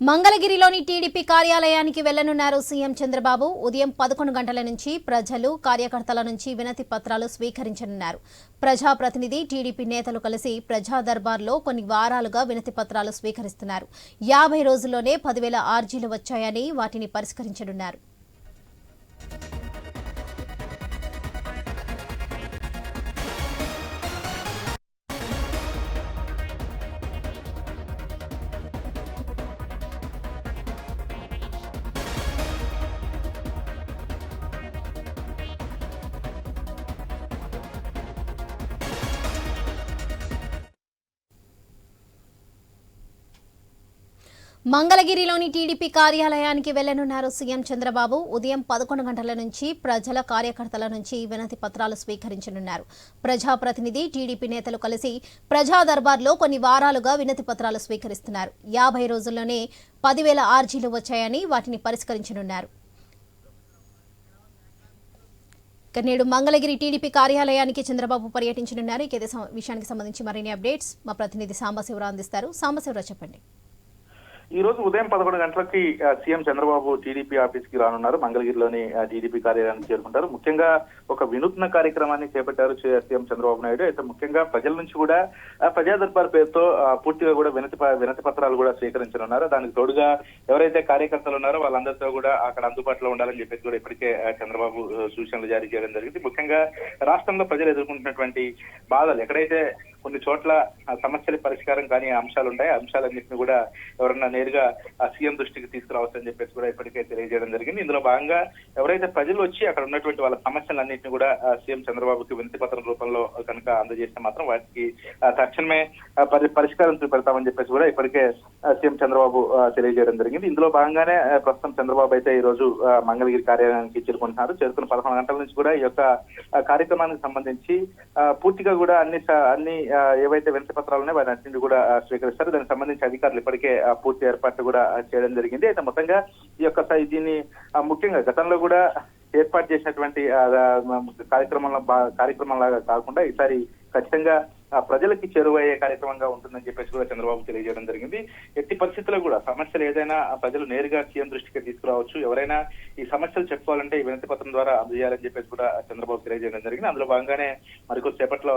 మంగళగిరిలోని టీడీపీ కార్యాలయానికి వెళ్ళనున్నారు సీఎం చంద్రబాబు. ఉదయం పదకొండు గంటల నుంచి ప్రజలు కార్యకర్తల నుంచి వినతి పత్రాలు స్వీకరించనున్నారు. ప్రజాప్రతినిధి టీడీపీ నేతలు కలిసి ప్రజా దర్బార్లో కొన్ని వారాలుగా వినతి పత్రాలు స్వీకరిస్తున్నారు. యాభై రోజుల్లోనే పదివేల ఆర్జీలు వచ్చాయని వాటిని పరిష్కరించనున్నారు. మంగళగిరిలోని టీడీపీ కార్యాలయానికి వెళ్ళనున్నారు సీఎం చంద్రబాబు. ఉదయం పదకొండు గంటల నుంచి ప్రజల కార్యకర్తల నుంచి వినతి పత్రాలు స్వీకరించనున్నారు. ప్రజాప్రతినిధి టీడీపీ నేతలు కలిసి ప్రజా దర్బార్లో కొన్ని వారాలుగా వినతి పత్రాలు స్వీకరిస్తున్నారు. యాభై రోజుల్లోనే పదివేల ఆర్జీలు వచ్చాయని వాటిని పరిష్కరించనున్నారు. నేడు మంగళగిరి టీడీపీ కార్యాలయానికి చంద్రబాబు పర్యటించనున్నారు. ఇక విషయానికి సంబంధించి మరిన్ని అప్డేట్స్ మా ప్రతినిధి సాంబశివరావు అందిస్తారు. సాంబశివరావు చెప్పండి. ఈ రోజు ఉదయం పదకొండు గంటలకి సీఎం చంద్రబాబు టీడీపీ ఆఫీస్కి రానున్నారు. మంగళగిరిలోని టీడీపీ కార్యాలయానికి చేరుకుంటారు. ముఖ్యంగా ఒక వినూత్న కార్యక్రమాన్ని చేపట్టారు సీఎం చంద్రబాబు నాయుడు. అయితే ముఖ్యంగా ప్రజల నుంచి కూడా ఆ, ప్రజా దర్బార్ పేరుతో పూర్తిగా కూడా వినతి వినతి పత్రాలు కూడా స్వీకరించనున్నారు. దానికి తోడుగా ఎవరైతే కార్యకర్తలు ఉన్నారో వాళ్ళందరితో కూడా అక్కడ అందుబాటులో ఉండాలని చెప్పేసి కూడా ఇప్పటికే చంద్రబాబు సూచనలు జారీ చేయడం జరిగింది. ముఖ్యంగా రాష్ట్రంలో ప్రజలు ఎదుర్కొంటున్నటువంటి బాధలు ఎక్కడైతే కొన్ని చోట్ల సమస్యల పరిష్కారం కానీ అంశాలు ఉంటాయి. ఆ అంశాలన్నింటినీ కూడా ఎవరన్నా నేరుగా ఆ సీఎం దృష్టికి తీసుకురావచ్చని చెప్పేసి కూడా ఇప్పటికే తెలియజేయడం జరిగింది. ఇందులో భాగంగా ఎవరైతే ప్రజలు వచ్చి అక్కడ ఉన్నటువంటి వాళ్ళ సమస్యలన్నింటినీ కూడా సీఎం చంద్రబాబుకి వినతి పత్రం రూపంలో కనుక అందజేస్తే మాత్రం వాటికి తక్షణమే పరి- పరిష్కారం చూపెడతామని చెప్పేసి కూడా ఇప్పటికే సీఎం చంద్రబాబు తెలియజేయడం జరిగింది. ఇందులో భాగంగానే ప్రస్తుతం చంద్రబాబు అయితే ఈ రోజు ఆ, మంగళగిరి కార్యాలయానికి చేరుకుంటున్నారు. చేరుకున్న పదకొండు గంటల నుంచి కూడా ఈ యొక్క కార్యక్రమానికి సంబంధించి ఆ, పూర్తిగా కూడా అన్ని అన్ని ఏవైతే వినతి పత్రాలు ఉన్నాయో వాటి కూడా స్వీకరిస్తారు. దానికి సంబంధించి అధికారులు ఇప్పటికే ఆ, పూర్తి ఏర్పాట్లు కూడా చేయడం జరిగింది. అయితే మొత్తంగా ఈ యొక్క దీన్ని ముఖ్యంగా గతంలో కూడా ఏర్పాటు చేసినటువంటి కార్యక్రమంలో కార్యక్రమం లాగా కాకుండా ఈసారి ఖచ్చితంగా ప్రజలకి చేరువయ్యే కార్యక్రమంగా ఉంటుందని చెప్పేసి కూడా చంద్రబాబు తెలియజేయడం జరిగింది. ఎట్టి పరిస్థితుల్లో కూడా సమస్యలు ఏదైనా ఆ ప్రజలు నేరుగా సీఎం దృష్టికి తీసుకురావచ్చు. ఎవరైనా ఈ సమస్యలు చెప్పుకోవాలంటే ఈ వినతి పత్రం ద్వారా అందజేయాలని చెప్పేసి కూడా చంద్రబాబు తెలియజేయడం జరిగింది. అందులో భాగంగానే మరికొద్దిసేపట్లో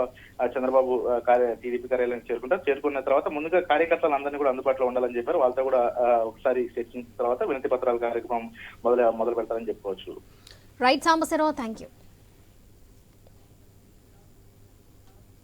చంద్రబాబు కార్య టీడీపీ కార్యాలయం చేరుకుంటారు. చేరుకున్న తర్వాత ముందుగా కార్యకర్తలు అందరినీ కూడా అందుబాటులో ఉండాలని చెప్పారు. వాళ్ళతో కూడా ఒకసారి చర్చించిన తర్వాత వినతి పత్రాల కార్యక్రమం మొదలు మొదలు పెడతారని చెప్పుకోవచ్చు. Right Sambasivarao thank you